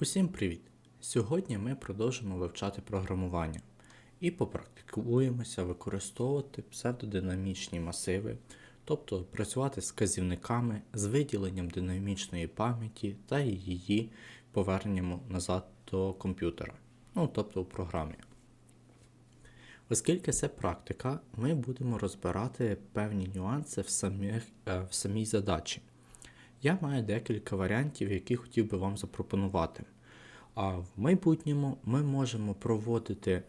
Усім привіт! Сьогодні ми продовжимо вивчати програмування і попрактикуємося використовувати псевдодинамічні масиви, тобто працювати з вказівниками, з виділенням динамічної пам'яті та її поверненням назад до комп'ютера, ну тобто в програмі. Оскільки це практика, ми будемо розбирати певні нюанси в, самих, е, в самій задачі. Я маю декілька варіантів, які хотів би вам запропонувати. А в майбутньому ми можемо проводити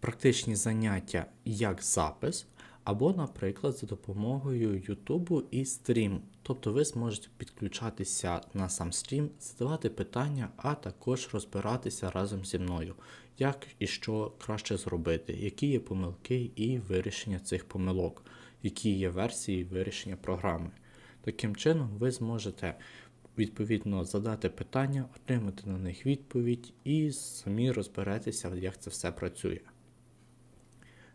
практичні заняття як запис, або, наприклад, за допомогою Ютубу і стріму. Тобто ви зможете підключатися на сам стрім, задавати питання, а також розбиратися разом зі мною, як і що краще зробити, які є помилки і вирішення цих помилок, які є версії вирішення програми. Таким чином, ви зможете відповідно задати питання, отримати на них відповідь і самі розберетеся, як це все працює.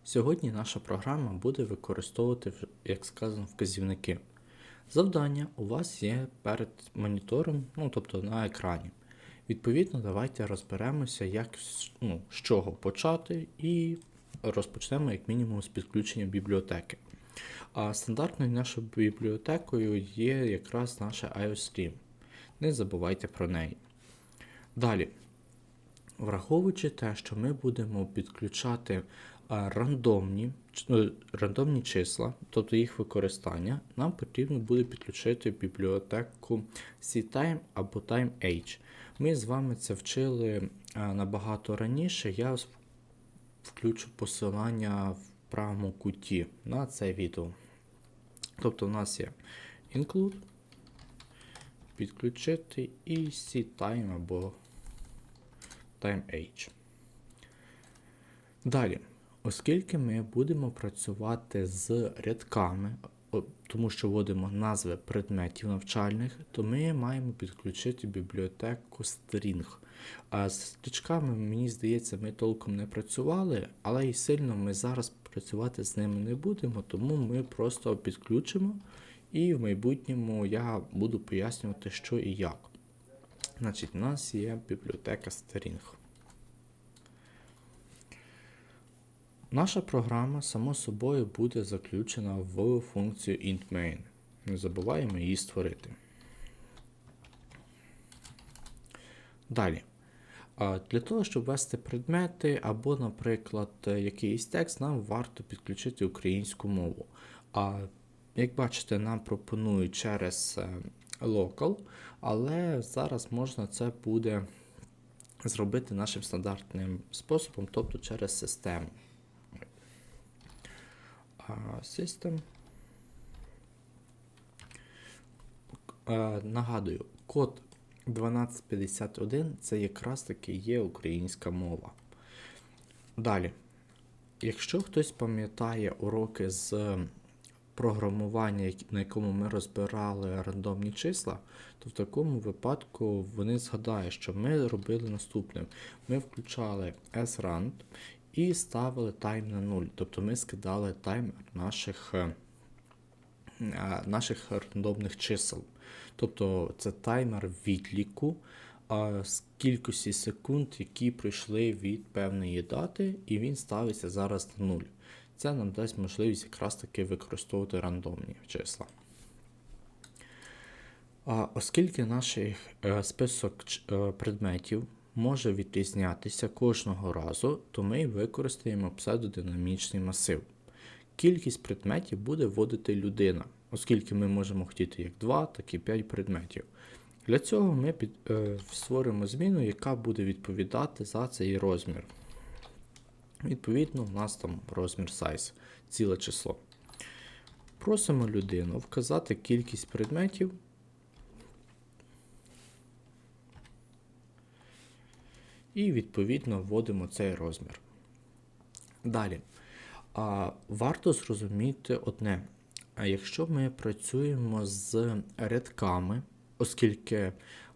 Сьогодні наша програма буде використовувати, як сказано, вказівники. Завдання у вас є перед монітором, ну тобто на екрані. Відповідно, давайте розберемося, як ну, з чого почати, і розпочнемо як мінімум з підключення бібліотеки. А стандартною нашою бібліотекою є якраз наша iOS Не забувайте про неї. Далі, враховуючи те, що ми будемо підключати рандомні ну, рандомні числа, тобто їх використання, нам потрібно буде підключити бібліотеку CTime або TimeH. Ми з вами це вчили набагато раніше. Я включу посилання в правому куті на це відео. Тобто у нас є include, підключити і ctime або timeH. Далі, оскільки ми будемо працювати з рядками, тому що вводимо назви предметів навчальних, то ми маємо підключити бібліотеку string. А з стрічками, мені здається, ми толком не працювали, але і сильно ми зараз працювати з ними не будемо, тому ми просто підключимо і в майбутньому я буду пояснювати, що і як. Значить, У нас є бібліотека String. Наша програма, само собою, буде заключена в функцію IntMain. Не забуваємо її створити. Далі. Для того, щоб ввести предмети або, наприклад, якийсь текст, нам варто підключити українську мову. А як бачите, нам пропонують через е, local, але зараз можна це буде зробити нашим стандартним способом, тобто через систему. System. Нагадую, код 1251 це якраз таки є українська мова. Далі, якщо хтось пам'ятає уроки з програмування, на якому ми розбирали рандомні числа, то в такому випадку вони згадають, що ми робили наступне: ми включали srand і ставили тайм на 0. Тобто ми скидали таймер наших е, наших рандомних чисел. Тобто це таймер відліку з кількості секунд, які пройшли від певної дати, і він ставиться зараз на 0. Це нам дасть можливість якраз таки використовувати рандомні числа. А Оскільки наш е, список е, предметів може відрізнятися кожного разу, то ми використаємо псевдодинамічний масив. Кількість предметів буде вводити людина оскільки ми можемо хотіти як 2, так і 5 предметів. Для цього ми під, е, створимо зміну, яка буде відповідати за цей розмір. Відповідно, у нас там розмір size, ціле число. Просимо людину вказати кількість предметів. І, відповідно, вводимо цей розмір. Далі. А, Варто зрозуміти одне. Якщо ми працюємо з рядками, оскільки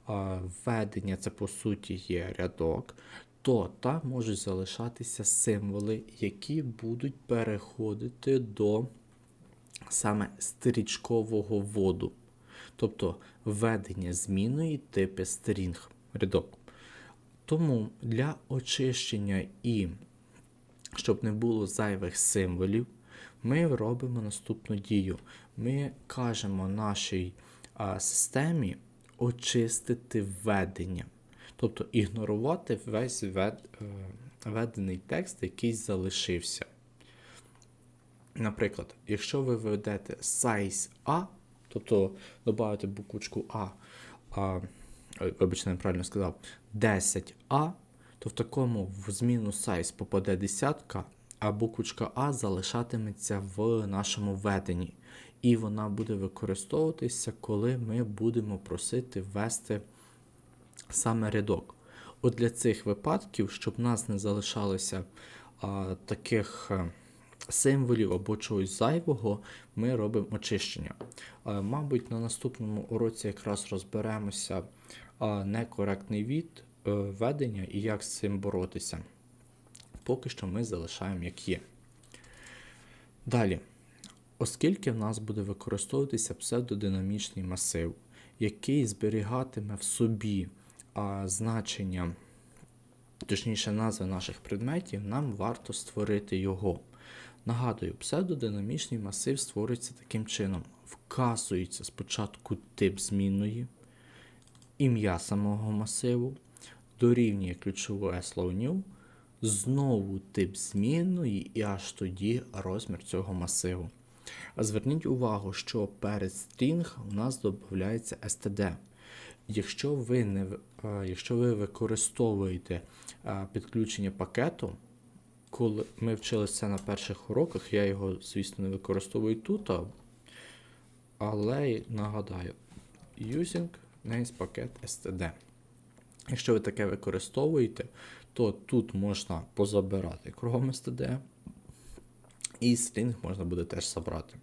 введення це по суті є рядок, то там можуть залишатися символи, які будуть переходити до саме стрічкового воду. Тобто введення змінної типу стрінг. рядок. Тому для очищення і щоб не було зайвих символів, ми робимо наступну дію. Ми кажемо нашій а, системі очистити введення. Тобто ігнорувати весь введ, е, введений текст, який залишився. Наприклад, якщо ви введете size A, тобто додаєте буквочку А, а вибачте, неправильно сказав, 10А, то в такому в зміну size попаде десятка, а буквочка А залишатиметься в нашому введенні. І вона буде використовуватися, коли ми будемо просити ввести саме рядок. От для цих випадків, щоб в нас не залишалося а, таких а, символів або чогось зайвого, ми робимо очищення. А, мабуть, на наступному уроці якраз розберемося а, некоректний від е, ведення і як з цим боротися. Поки що ми залишаємо як є. Далі. Оскільки в нас буде використовуватися псевдодинамічний масив, який зберігатиме в собі а, значення, точніше назви наших предметів, нам варто створити його. Нагадую, псевдодинамічний масив створюється таким чином: вказується спочатку тип змінної, ім'я самого масиву, дорівнює ключове слово new, знову тип змінної і аж тоді розмір цього масиву. А Зверніть увагу, що перед string у нас додається std. Якщо ви не, е, якщо ви використовуєте е, підключення пакету, коли ми вчилися на перших уроках, я його, звісно, не використовую тут, але нагадаю, using names packet std. Якщо ви таке використовуєте, то тут можна позабирати кругом std, і string можна буде теж забрати.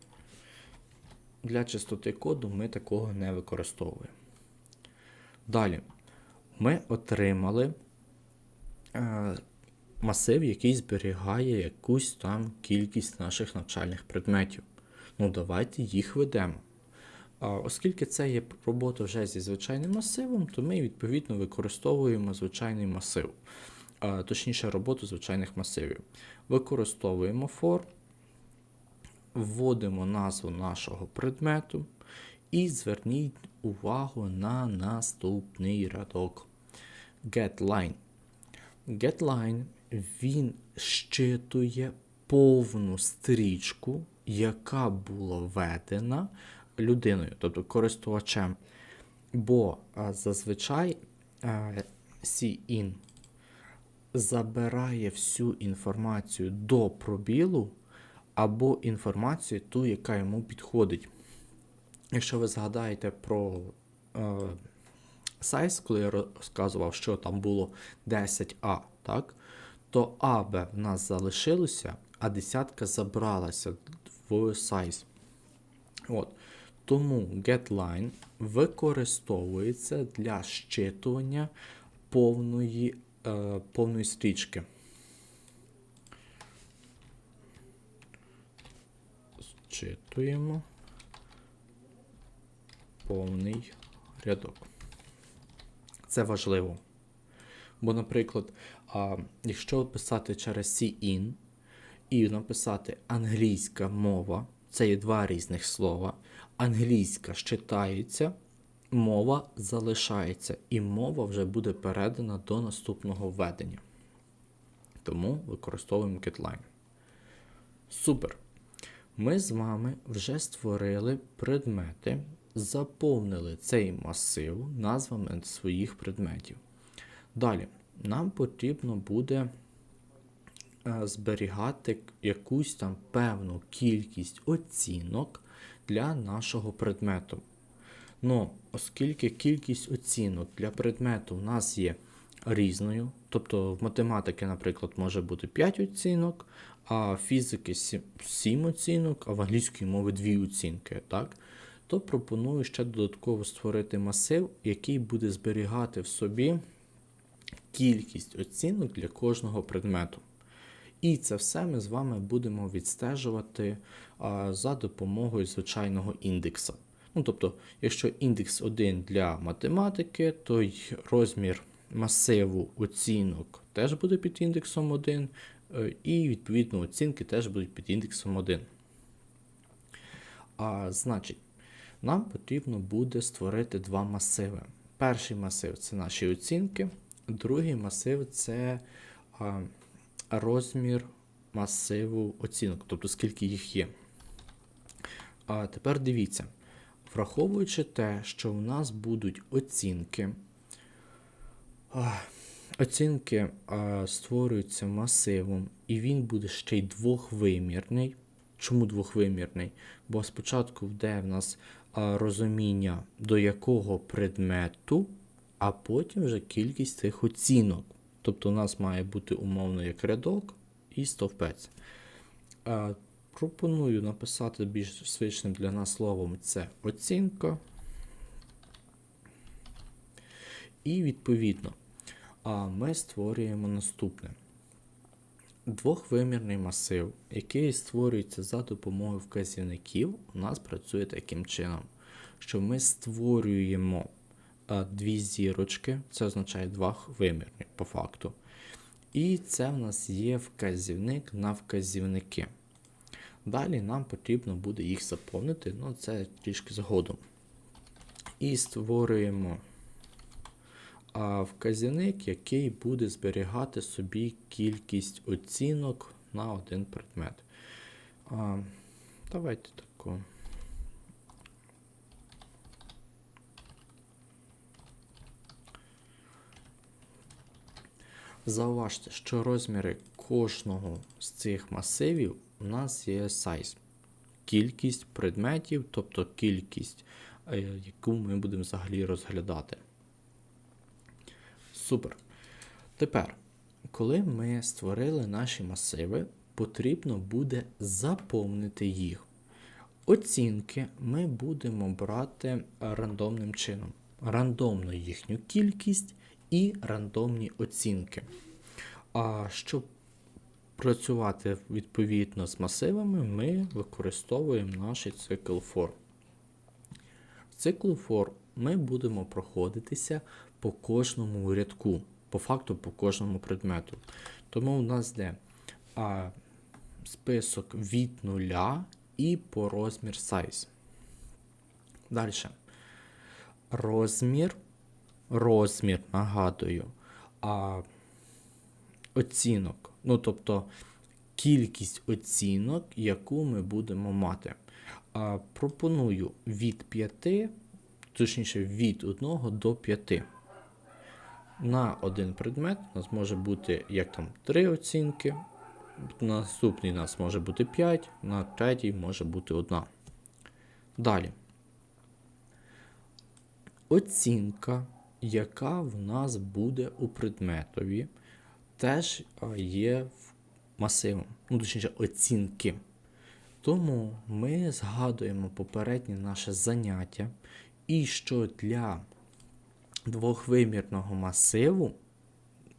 Для чистоти коду ми такого не використовуємо. Далі ми отримали е, масив, який зберігає якусь там кількість наших навчальних предметів. Ну, давайте їх ведемо. Оскільки це є робота вже зі звичайним масивом, то ми відповідно використовуємо звичайний масив, точніше роботу звичайних масивів. Використовуємо for, вводимо назву нашого предмету і зверніть увагу на наступний рядок. GetLine. GetLine він щитує повну стрічку, яка була введена людиною, тобто користувачем. Бо зазвичай CIN забирає всю інформацію до пробілу або інформацію ту, яка йому підходить. Якщо ви згадаєте про е, сайз, коли я розказував, що там було 10А, так? то АБ в нас залишилося, а десятка забралася в сайз. От. Тому getLine використовується для щитування повної, е, повної стрічки. Зчитуємо повний рядок. Це важливо. Бо, наприклад, а, якщо писати через CIN і написати англійська мова, це є два різних слова. Англійська щитається, мова залишається, і мова вже буде передана до наступного введення. Тому використовуємо GetLine. Супер. Ми з вами вже створили предмети, заповнили цей масив назвами своїх предметів. Далі, нам потрібно буде е, зберігати якусь там певну кількість оцінок для нашого предмету. Ну, оскільки кількість оцінок для предмету у нас є різною, тобто в математики, наприклад, може бути 5 оцінок, а в фізики 7 оцінок, а в англійської мови 2 оцінки, так? то пропоную ще додатково створити масив, який буде зберігати в собі кількість оцінок для кожного предмету. І це все ми з вами будемо відстежувати за допомогою звичайного індекса. Ну, тобто, якщо індекс 1 для математики, то й розмір масиву оцінок теж буде під індексом 1, е, і відповідно оцінки теж будуть під індексом 1. А, Значить, нам потрібно буде створити два масиви. Перший масив це наші оцінки, другий масив це а, розмір масиву оцінок, тобто скільки їх є. А тепер дивіться, враховуючи те, що у нас будуть оцінки, оцінки створюються масивом, і він буде ще й двохвимірний. Чому двохвимірний? Бо спочатку йде в нас розуміння до якого предмету, а потім вже кількість цих оцінок. Тобто у нас має бути умовно як рядок і стовпець. Пропоную написати більш звичним для нас словом це оцінка. І відповідно ми створюємо наступне. Двохвимірний масив, який створюється за допомогою вказівників, у нас працює таким чином, що ми створюємо дві зірочки, це означає двохвимірний по факту. І це в нас є вказівник на вказівники. Далі нам потрібно буде їх заповнити, ну це трішки згодом. І створюємо а, вказівник, який буде зберігати собі кількість оцінок на один предмет. А, Давайте таку. Зауважте, що розміри кожного з цих масивів у нас є size. Кількість предметів, тобто кількість, е, яку ми будемо взагалі розглядати. Супер. Тепер, коли ми створили наші масиви, потрібно буде заповнити їх. Оцінки ми будемо брати рандомним чином. Рандомну їхню кількість і рандомні оцінки. А щоб працювати відповідно з масивами, ми використовуємо наш цикл for. В циклу for ми будемо проходитися по кожному рядку, по факту по кожному предмету. Тому у нас йде а, список від нуля і по розмір size. Далі. Розмір. Розмір, нагадую, а, оцінок. Ну, тобто кількість оцінок, яку ми будемо мати. А, Пропоную від 5, точніше, від 1 до 5. На один предмет у нас може бути як там 3 оцінки. Наступний у нас може бути 5, на третій може бути 1. Далі. Оцінка, яка в нас буде у предметові, теж є масивом, ну, точніше, оцінки. Тому ми згадуємо попереднє наше заняття, і що для двохвимірного масиву,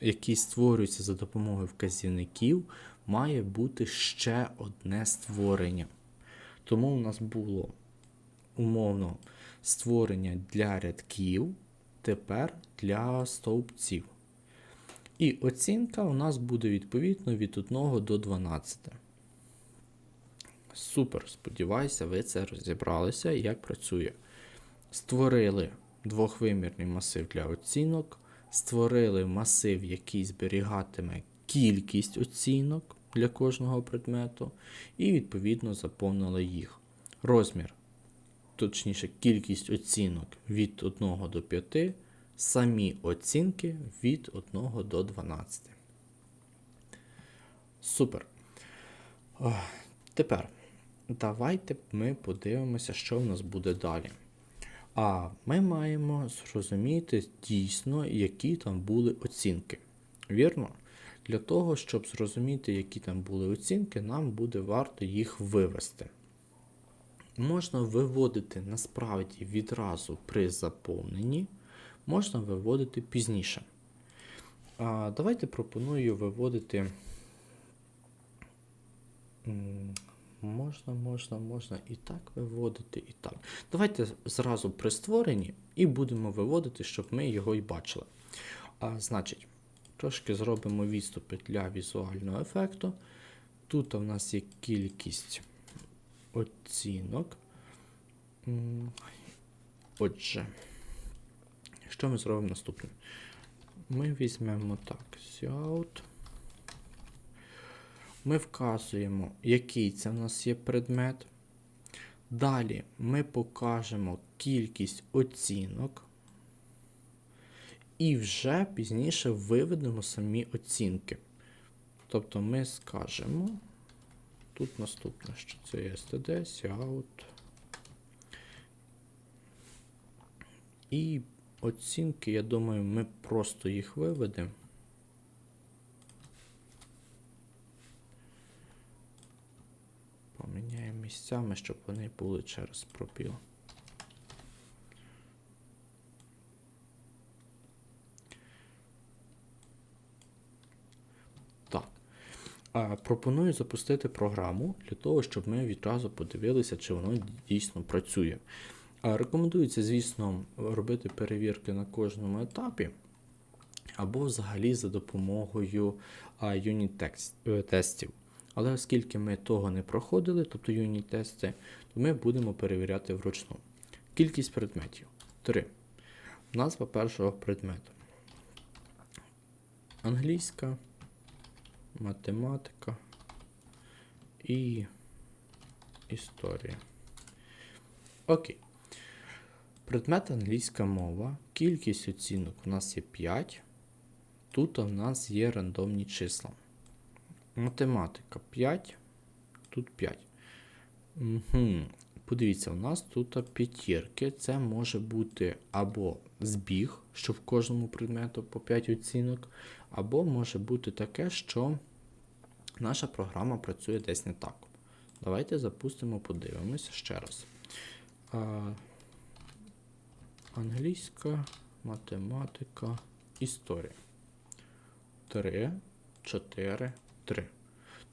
який створюється за допомогою вказівників, має бути ще одне створення. Тому у нас було умовно створення для рядків, тепер для стовпців. І оцінка у нас буде відповідно від 1 до 12. Супер, сподіваюся, ви це розібралися, як працює. Створили двохвимірний масив для оцінок, створили масив, який зберігатиме кількість оцінок для кожного предмету, і, відповідно, заповнили їх. Розмір, точніше, кількість оцінок від 1 до 5, самі оцінки від 1 до 12. Супер. Тепер давайте ми подивимося, що в нас буде далі. А ми маємо зрозуміти дійсно, які там були оцінки. Вірно? Для того, щоб зрозуміти, які там були оцінки, нам буде варто їх вивести. Можна виводити насправді відразу при заповненні, можна виводити пізніше. А, Давайте пропоную виводити можна, можна, можна і так виводити, і так. Давайте зразу при створенні і будемо виводити, щоб ми його і бачили. А, значить, трошки зробимо відступи для візуального ефекту. Тут у нас є кількість оцінок. Отже, що ми зробимо наступне? Ми візьмемо так, out. Ми вказуємо, який це в нас є предмет. Далі ми покажемо кількість оцінок. І вже пізніше виведемо самі оцінки. Тобто ми скажемо. Тут наступне, що це std, out. І оцінки, я думаю, ми просто їх виведемо. Поміняємо місцями, щоб вони були через пробіл. Пропоную запустити програму для того, щоб ми відразу подивилися, чи воно дійсно працює. Рекомендується, звісно, робити перевірки на кожному етапі, або взагалі за допомогою юніт-тестів. Але оскільки ми того не проходили, тобто юніт-тести, то ми будемо перевіряти вручну. Кількість предметів 3. Назва першого предмету. Англійська, математика і історія. Окей. Предмет англійська мова. Кількість оцінок у нас є 5. Тут у нас є рандомні числа. Математика 5. Тут 5. Угу. Подивіться, у нас тут п'ятірки. Це може бути або збіг, що в кожному предмету по 5 оцінок, або може бути таке, що наша програма працює десь не так. Давайте запустимо, подивимося ще раз. А, Англійська, математика, історія. 3, 4, 3.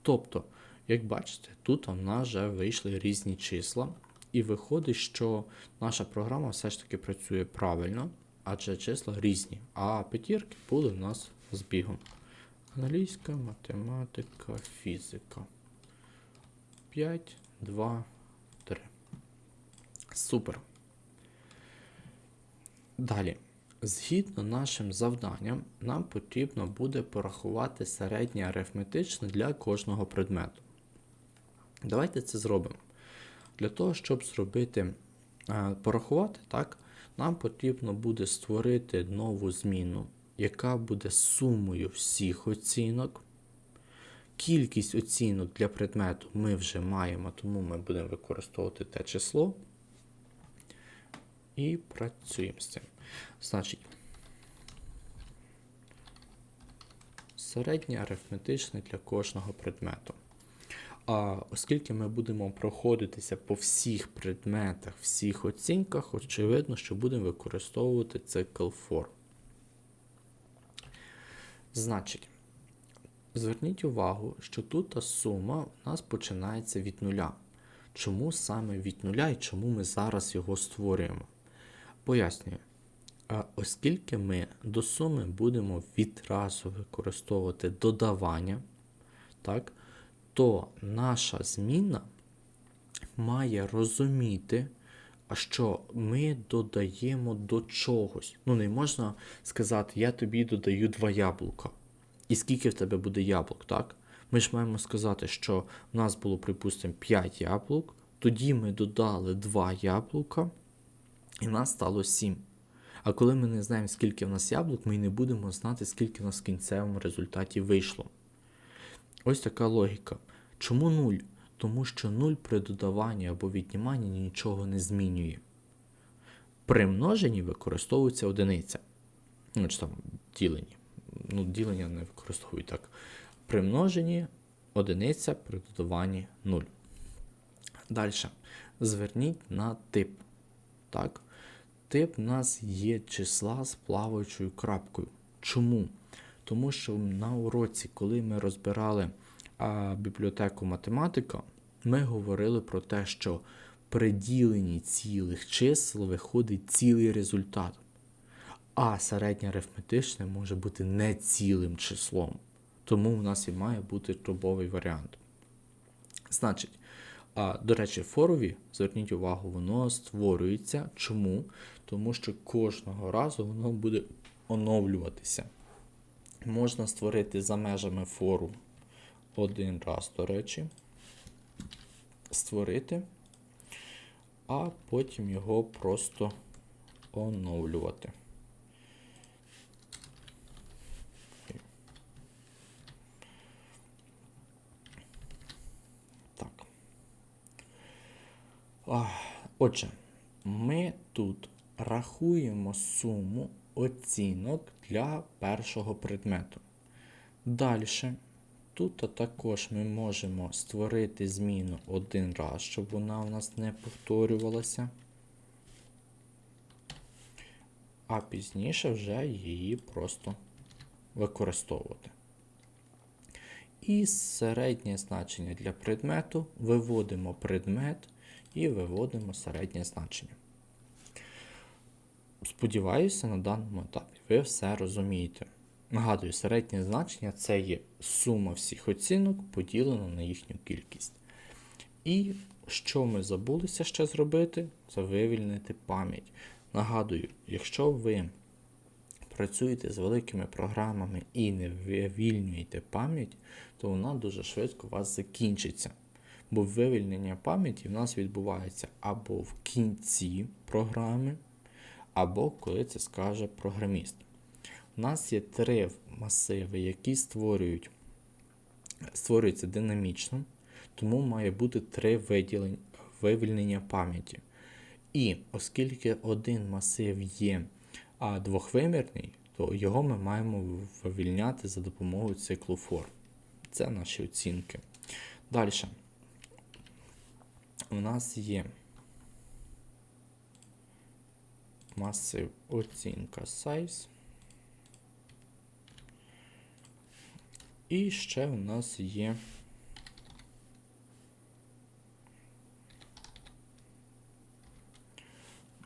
Тобто, як бачите, тут у нас вже вийшли різні числа, і виходить, що наша програма все ж таки працює правильно, адже числа різні. А п'ятірки були у нас з бігом. Англійська, математика, фізика. 5, 2, 3. Супер. Далі. Згідно нашим завданням, нам потрібно буде порахувати середнє арифметичне для кожного предмету. Давайте це зробимо. Для того, щоб зробити, е, порахувати, так, нам потрібно буде створити нову зміну, яка буде сумою всіх оцінок. Кількість оцінок для предмету ми вже маємо, тому ми будемо використовувати те число. І працюємо з цим. Значить, середнє арифметичне для кожного предмету. А оскільки ми будемо проходитися по всіх предметах, всіх оцінках, очевидно, що будемо використовувати цикл for. Значить, зверніть увагу, що тут сума у нас починається від нуля. Чому саме від нуля і чому ми зараз його створюємо? Пояснюю. Оскільки ми до суми будемо відразу використовувати додавання, так, то наша зміна має розуміти, що ми додаємо до чогось. Ну, не можна сказати, я тобі додаю два яблука. І скільки в тебе буде яблук, так? Ми ж маємо сказати, що в нас було, припустимо, 5 яблук, тоді ми додали 2 яблука, і в нас стало 7. А коли ми не знаємо, скільки в нас яблук, ми не будемо знати, скільки в нас в кінцевому результаті вийшло. Ось така логіка. Чому 0? Тому що 0 при додаванні або відніманні нічого не змінює. При множенні використовується одиниця. Ну, чи там діленні. Ну, ділення не використовують так. При множенні одиниця, при додаванні 0. Далі. Зверніть на тип. Так? Тип у нас є числа з плаваючою крапкою. Чому? Тому що на уроці, коли ми розбирали бібліотеку математика, ми говорили про те, що при діленні цілих чисел виходить цілий результат. А середнє арифметичне може бути не цілим числом. Тому у нас і має бути дробовий варіант. Значить, а, до речі, форові, зверніть увагу, воно створюється. Чому? Тому що кожного разу воно буде оновлюватися. Можна створити за межами фору один раз, до речі, створити, а потім його просто оновлювати. Так. Отже, ми тут рахуємо суму оцінок для першого предмету. Далі, тут також ми можемо створити зміну один раз, щоб вона у нас не повторювалася. А пізніше вже її просто використовувати. І середнє значення для предмету виводимо предмет і виводимо середнє значення. Сподіваюся, на даному етапі ви все розумієте. Нагадую, середнє значення це є сума всіх оцінок поділена на їхню кількість. І що ми забулися ще зробити, це вивільнити пам'ять. Нагадую, якщо ви працюєте з великими програмами і не вивільнюєте пам'ять, то вона дуже швидко у вас закінчиться. Бо вивільнення пам'яті в нас відбувається або в кінці програми, або коли це скаже програміст. У нас є три масиви, які створюють, створюються динамічно, тому має бути три виділень, вивільнення пам'яті. І оскільки один масив є а, двохвимірний, то його ми маємо вивільняти за допомогою циклу for. Це наші оцінки. Далі. У нас є масив оцінка size. І ще у нас є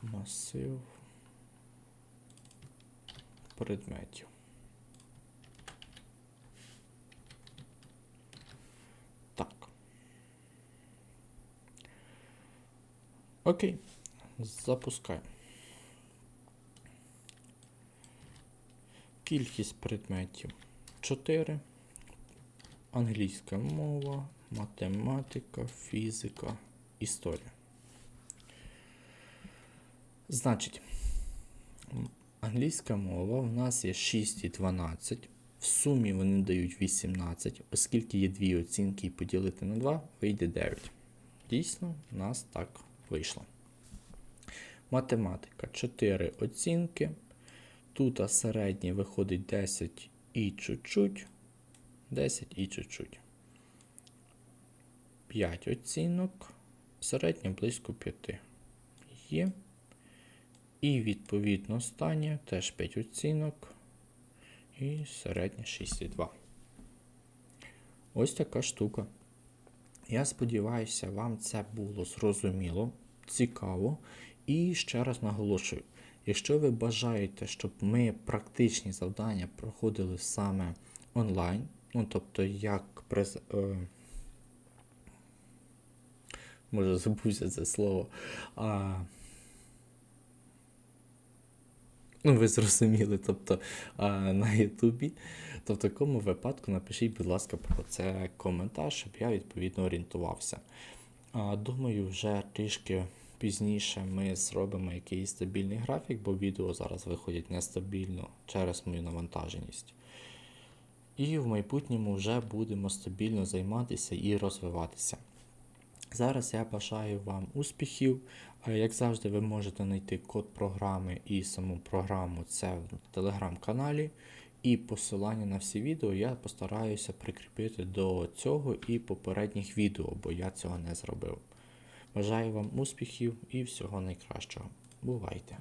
масив предметів. Так. Окей, запускаємо. Кількість предметів 4. Англійська мова, математика, фізика, історія. Значить, англійська мова в нас є 6 і 12. В сумі вони дають 18, оскільки є дві оцінки і поділити на 2, вийде 9. Дійсно, у нас так вийшло. Математика 4 оцінки. Тут середнє виходить 10 і чуть-чуть. 10 і чуть-чуть. 5 оцінок. Середнє близько 5. Є. І відповідно останнє теж 5 оцінок. І середнє 6,2. Ось така штука. Я сподіваюся, вам це було зрозуміло, цікаво. І ще раз наголошую: якщо ви бажаєте, щоб ми практичні завдання проходили саме онлайн, ну тобто, як през... Е... може забувся це слово. А... Ну, ви зрозуміли, тобто а, на Ютубі. То в такому випадку напишіть, будь ласка, про це коментар, щоб я відповідно орієнтувався. А, Думаю, вже трішки пізніше ми зробимо якийсь стабільний графік, бо відео зараз виходять нестабільно через мою навантаженість. І в майбутньому вже будемо стабільно займатися і розвиватися. Зараз я бажаю вам успіхів. Як завжди, ви можете знайти код програми і саму програму це в телеграм-каналі. І посилання на всі відео я постараюся прикріпити до цього і попередніх відео, бо я цього не зробив. Бажаю вам успіхів і всього найкращого. Бувайте!